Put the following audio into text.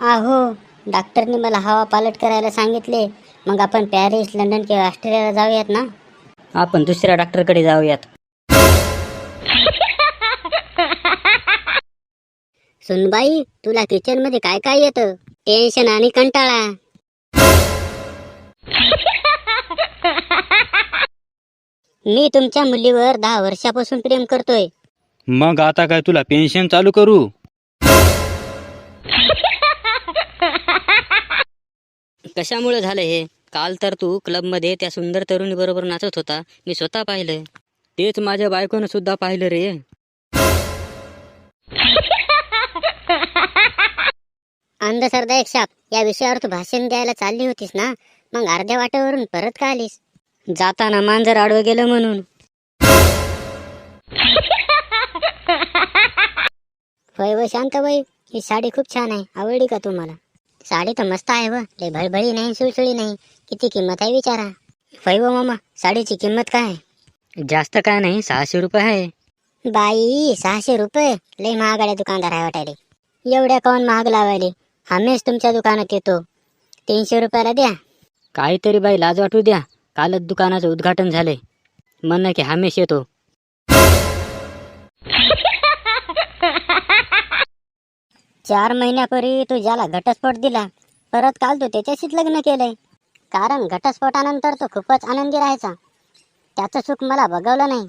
आहो डॉक्टरनी मला हवा पालट करायला सांगितले. मग आपण पॅरिस लंडन किंवा ऑस्ट्रेलियाला जाऊयात ना? आपण दुसऱ्या डॉक्टरकडे जाऊयात. सुनबाई तुला किचनमध्ये काय काय येतं? टेन्शन आणि कंटाळा. मी तुमच्या मुलीवर दहा वर्षापासून प्रेम करतोय. मग आता काय तुला पेन्शन चालू करू? कशामुळे झालं हे? काल तर तू क्लबमध्ये त्या सुंदर तरुणी बरोबर नाचत होता. मी स्वतः पाहिलं तेच माझ्या बायकोनं सुद्धा पाहिलं रे. अंधश्रद्धा एक शाप. या विषयावर तू भाषण द्यायला चालली होतीस ना? मग अर्ध्या वाटेवरून परत का आलीस? जाताना मांजर आडवं गेलं म्हणून. होय व शांताबाई ही साडी खूप छान आहे. आवडली का तुम्हाला? साडी तर मस्त आहे व. लय भळभळी नाही सुळसुळी नाही. किती किंमत आहे विचारा होय व मामा साडीची किंमत काय? जास्त काय नाही सहाशे रुपये आहे बाई सहाशे रुपये लय महागाड्या दुकानदार आहे वाटायले एवढ्या काऊन महाग लावायले? आम्हीच तुमच्या दुकानात येतो. तीनशे रुपयाला द्या. काहीतरी बाई लाज वाटू द्या. कालच दुकानाचं उद्घाटन झालंय. म्हणणं की हमेश येतो. चार महिन्यापूर्वी तू ज्याला घटस्फोट दिला परत काल तू त्याच्याशीच लग्न केलंय. कारण घटस्फोटानंतर तो खूपच आनंदी राहायचा. त्याचं सुख मला बघवलं नाही.